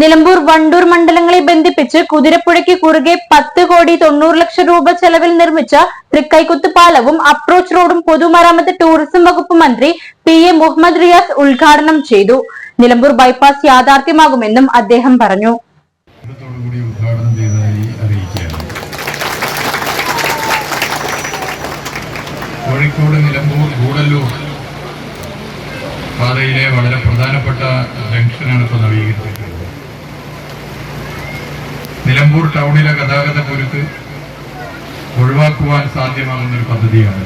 Nilambur Wandoor മണ്ഡലങ്ങളെ ബന്ധിപ്പിച്ച് കുതിരപ്പുഴയ്ക്ക് കുറുകെ പത്ത് കോടി തൊണ്ണൂറ് ലക്ഷം രൂപ ചെലവിൽ നിർമ്മിച്ച തൃക്കൈക്കുത്ത് പാലവും അപ്രോച്ച് റോഡും പൊതുമരാമത്ത് ടൂറിസം വകുപ്പ് മന്ത്രി പി എ മുഹമ്മദ് റിയാസ് ഉദ്ഘാടനം ചെയ്തു. നിലമ്പൂർ ബൈപ്പാസ് യാഥാർത്ഥ്യമാകുമെന്നും അദ്ദേഹം പറഞ്ഞു. കോഴിക്കോട് നിലമ്പൂർ ഗൂഡല്ലൂർ പാതയിലെ വളരെ പ്രധാനപ്പെട്ട ജംഗ്ഷനാണ് ഇപ്പോൾ നവീകരിച്ചിട്ടുള്ളത് നിലമ്പൂർ ടൗണിലെ ഗതാഗത കുരുക്ക് ഒഴിവാക്കുവാൻ സാധ്യമാകുന്ന ഒരു പദ്ധതിയാണ്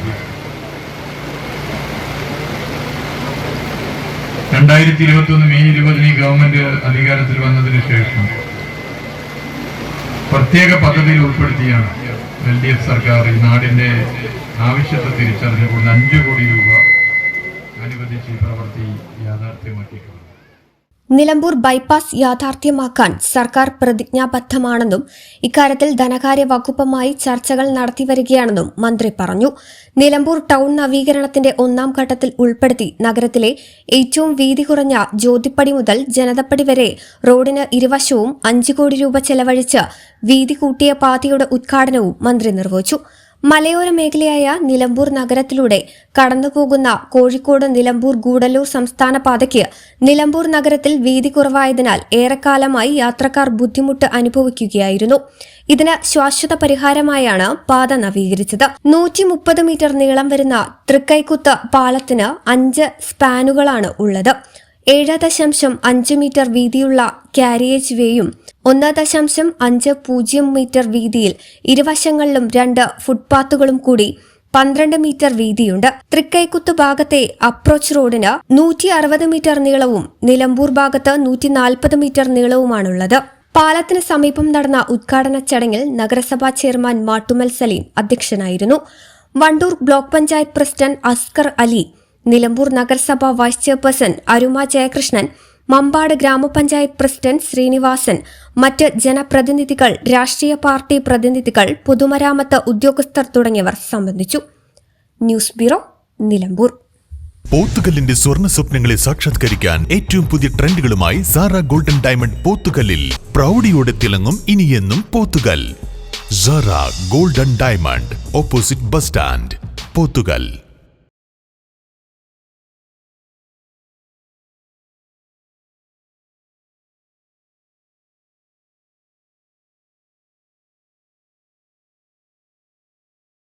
രണ്ടായിരത്തി ഇരുപത്തി ഒന്ന് മെയ് ഇരുപതിന് ഗവൺമെന്റ് അധികാരത്തിൽ വന്നതിന് ശേഷം പ്രത്യേക പദ്ധതിയിൽ ഉൾപ്പെടുത്തിയാണ് എൽ ഡി എഫ് സർക്കാർ ഈ നാടിന്റെ ആവശ്യത്തെ തിരിച്ചറിഞ്ഞുകൊണ്ട് അഞ്ചു കോടി രൂപ അനുവദിച്ച് ഈ പ്രവൃത്തി യാഥാർത്ഥ്യമാക്കിയിട്ടുള്ളത്. നിലമ്പൂർ ബൈപ്പാസ് യാഥാർത്ഥ്യമാക്കാൻ സർക്കാർ പ്രതിജ്ഞാബദ്ധമാണെന്നും ഇക്കാര്യത്തിൽ ധനകാര്യ വകുപ്പുമായി ചർച്ചകൾ നടത്തിവരികയാണെന്നും മന്ത്രി പറഞ്ഞു. നിലമ്പൂർ ടൗൺ നവീകരണത്തിന്റെ ഒന്നാം ഘട്ടത്തിൽ ഉൾപ്പെടുത്തി നഗരത്തിലെ ഏറ്റവും വീതി കുറഞ്ഞ ജ്യോതിപ്പടി മുതൽ ജനതപ്പടി വരെ റോഡിന് ഇരുവശവും അഞ്ചു കോടി രൂപ ചെലവഴിച്ച് വീതി കൂട്ടിയ പാതയുടെ ഉദ്ഘാടനവും മന്ത്രി നിർവഹിച്ചു. മലയോര മേഖലയായ നിലമ്പൂർ നഗരത്തിലൂടെ കടന്നുപോകുന്ന കോഴിക്കോട് നിലമ്പൂർ ഗൂഡല്ലൂർ സംസ്ഥാന പാതയ്ക്ക് നിലമ്പൂർ നഗരത്തിൽ വീതി കുറവായതിനാൽ ഏറെക്കാലമായി യാത്രക്കാർ ബുദ്ധിമുട്ട് അനുഭവിക്കുകയായിരുന്നു. ഇതിന് ശാശ്വത പരിഹാരമായാണ് പാത നവീകരിച്ചത്. നൂറ്റി മുപ്പത് മീറ്റർ നീളം വരുന്ന തൃക്കൈക്കുത്ത് പാലത്തിന് അഞ്ച് സ്പാനുകളാണ് ഉള്ളത്. ഏഴ് ദശാംശം അഞ്ച് മീറ്റർ വീതിയുള്ള കാരിയേജ് വേയും. ഒന്ന് ദശാംശം അഞ്ച് പൂജ്യം മീറ്റർ വീതിയിൽ ഇരുവശങ്ങളിലും രണ്ട് ഫുട്പാത്തുകളും കൂടി പന്ത്രണ്ട് മീറ്റർ വീതിയുണ്ട്. തൃക്കൈക്കുത്ത് ഭാഗത്തെ അപ്രോച്ച് റോഡിന് നൂറ്റി അറുപത് മീറ്റർ നീളവും നിലമ്പൂർ ഭാഗത്ത് നൂറ്റി നാൽപ്പത് മീറ്റർ നീളവുമാണുള്ളത്. പാലത്തിന് സമീപം നടന്ന ഉദ്ഘാടന ചടങ്ങിൽ നഗരസഭാ ചെയർമാൻ മാട്ടുമൽ സലീം അധ്യക്ഷനായിരുന്നു. വണ്ടൂർ ബ്ലോക്ക് പഞ്ചായത്ത് പ്രസിഡന്റ് അസ്കർ അലി നിലമ്പൂർ നഗരസഭ വൈസ് ചെയർപേഴ്സൺ അരുമ ജയകൃഷ്ണൻ മമ്പാട് ഗ്രാമപഞ്ചായത്ത് പ്രസിഡന്റ് ശ്രീനിവാസൻ മറ്റ് ജനപ്രതിനിധികൾ രാഷ്ട്രീയ പാർട്ടി പ്രതിനിധികൾ പൊതുമരാമത്ത് ഉദ്യോഗസ്ഥർ തുടങ്ങിയവർ സംബന്ധിച്ചു. News bureau Nilambur. പോത്തുകല്ലിന്റെ സ്വർണ സ്വപ്നങ്ങളെ സാക്ഷാത്കരിക്കാൻ ഏറ്റവും പുതിയ ട്രെൻഡുകളുമായി സാറ ഗോൾഡൻ ഡയമണ്ട് പോത്തുകല്ലിൽ പ്രൗഢിയോടെ തിളങ്ങും ഇനിയെന്നും Pothukal. Sara golden diamond opposite bus stand Pothukal.